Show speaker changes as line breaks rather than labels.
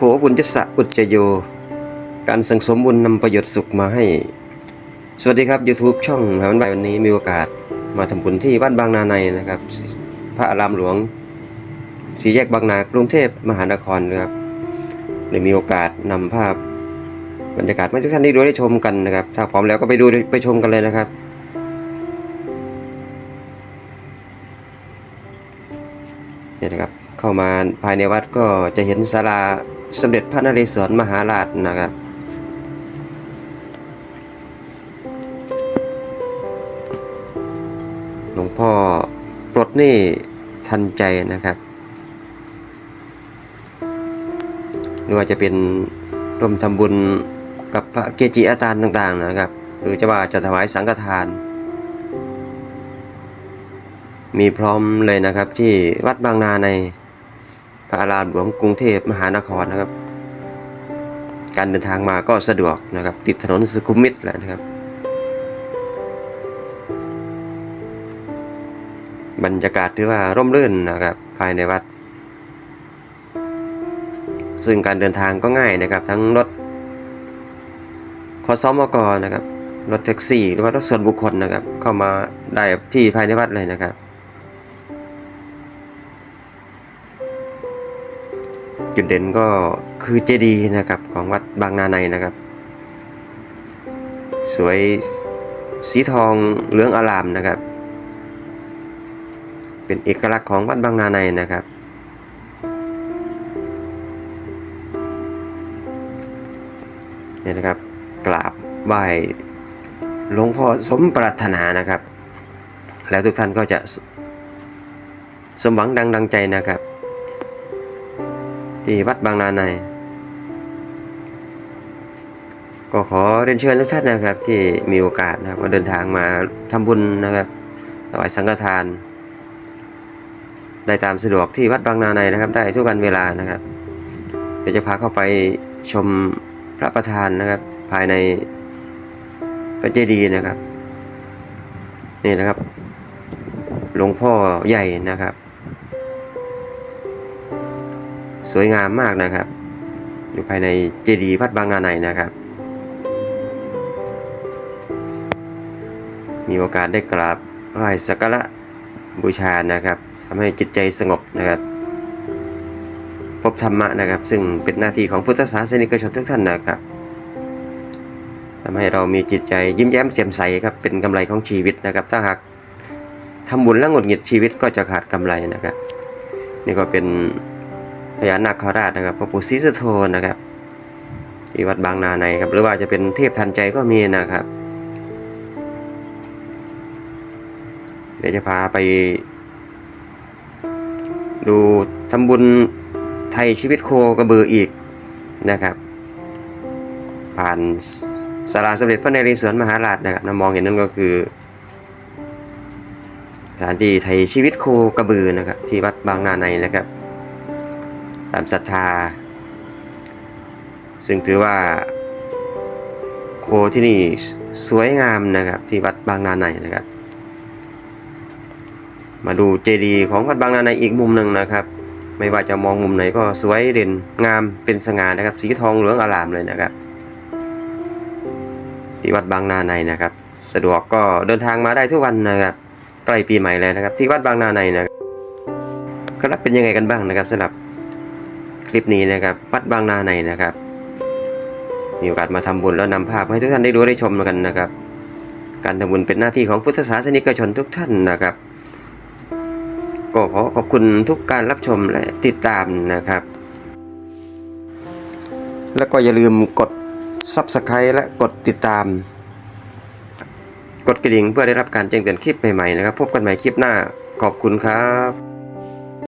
โขบุญจสะอุจโย การสังสมบุญนำประโยชน์สุขมาให้ สวัสดีครับ YouTube ช่องหาวันใบวันนี้มีโอกาสมาทำบุญที่วัดบางนาในนะครับ พระอารามหลวงสีแยกบางนากรุงเทพมหานครนะครับได้มีโอกาสนำภาพบรรยากาศมาทุกท่านได้ดูได้ชมกันนะครับ ถ้าพร้อมแล้วก็ไปดูไปชมกันเลยนะครับเนี่ยนะครับเข้ามาภายในวัดก็จะเห็นศาลา สมเด็จพระนเรศวรมหาราชนะครับ หลวงพ่อปลดหนี้ทันใจนะครับไม่ว่าจะเป็นร่วมทำบุญกับพระเกจิอาจารย์ต่าง ๆ นะครับ หรือจะว่าจะถวายสังฆทาน มีพร้อมเลยนะครับที่วัดบางนาใน พระอารามหลวงกรุงเทพมหานครนะครับ การเดินทางมาก็สะดวกนะครับ ติดถนนสุขุมวิทแหละนะครับ บรรยากาศถือว่าร่มรื่นนะครับ ภายในวัด ซึ่งการเดินทางก็ง่ายนะครับ ทั้งรถขอสมกนะครับรถแท็กซี่หรือว่ารถส่วนบุคคลนะครับ เข้ามาได้ที่ภายในวัดเลยนะครับ จุดเด่นก็คือเจดีย์นะครับของวัดบางนาในนะครับ สวยสีทองเหลืองอาลามนะครับ เป็นเอกลักษณ์ของวัดบางนาในนะครับ นี่นะครับกราบไหว้หลวงพ่อสมปรารถนานะครับ แล้วทุกท่านก็จะสมหวังดังดังใจนะครับ ที่วัดบางนาใน ก็ขอเรียนเชิญทุกท่านนะครับ ที่มีโอกาสนะครับมาเดินทางมาทำบุญนะครับถวายสังฆทาน ได้ตามสะดวกที่วัดบางนาในนะครับ ได้ทุกวันเวลานะครับ เดี๋ยวจะพาเข้าไปชมพระประธานนะครับ ภายในพระเจดีย์นะครับ นี่นะครับ หลวงพ่อใหญ่นะครับ สวยงามมากนะครับ อยู่ภายในเจดีย์วัดบางนาในนะครับ มีโอกาสได้กราบไหว้สักการะบูชานะครับทำให้จิตใจสงบนะครับ พบธรรมะนะครับ ซึ่งเป็นหน้าที่ของพุทธศาสนิกชนทุกท่านนะครับทำให้เรามีจิตใจยิ้มแย้มแจ่มใสครับเป็นกำไรของชีวิตนะครับ ถ้าหากทำบุญแล้วหงุดหงิดชีวิตก็จะขาดกำไรนะครับ นี่ก็เป็น พญานาคราชนะครับพระปู่ศรีสุโธนะครับที่วัดบางนาในครับ หรือว่าจะเป็นเทพทันใจก็มีนะครับ เดี๋ยวจะพาไป ดูทำบุญไทยชีวิตโคกระบืออีกนะครับ ผ่านสาราสมเด็จพระนเรศวรมหาราชนะครับนำมองเห็นนั่นก็คือสถานที่ไทยชีวิตโคกระบือนะครับ ที่วัดบางนาในนะครับ ตามศรัทธา ซึ่งถือว่า โคที่นี่สวยงามนะครับที่วัดบางนาในนะครับ มาดูเจดีย์ของวัดบางนาในอีกมุมหนึ่งนะครับ ไม่ว่าจะมองมุมไหนก็สวยเด่นงามเป็นสง่านะครับ สีทองเหลืองอลามเลยนะครับ ที่วัดบางนาในนะครับ สะดวกก็เดินทางมาได้ทุกวันนะครับใกล้ปีใหม่เลยนะครับ ที่วัดบางนาในนะครับครับเป็นยังไงกันบ้างนะครับสำหรับ คลิปนี้นะครับวัดบางนาในนะครับ มีโอกาสมาทำบุญแล้วนำภาพให้ทุกท่านได้ดูได้ชมกันนะครับ การทำบุญเป็นหน้าที่ของพุทธศาสนิกชนทุกท่านนะครับ ก็ขอขอบคุณทุกการรับชมและติดตามนะครับ แล้วก็อย่าลืมกด Subscribe และกดติดตาม กดกระดิ่งเพื่อได้รับการแจ้งเตือนคลิปใหม่ๆนะครับ พบกันใหม่คลิปหน้าขอบคุณครับ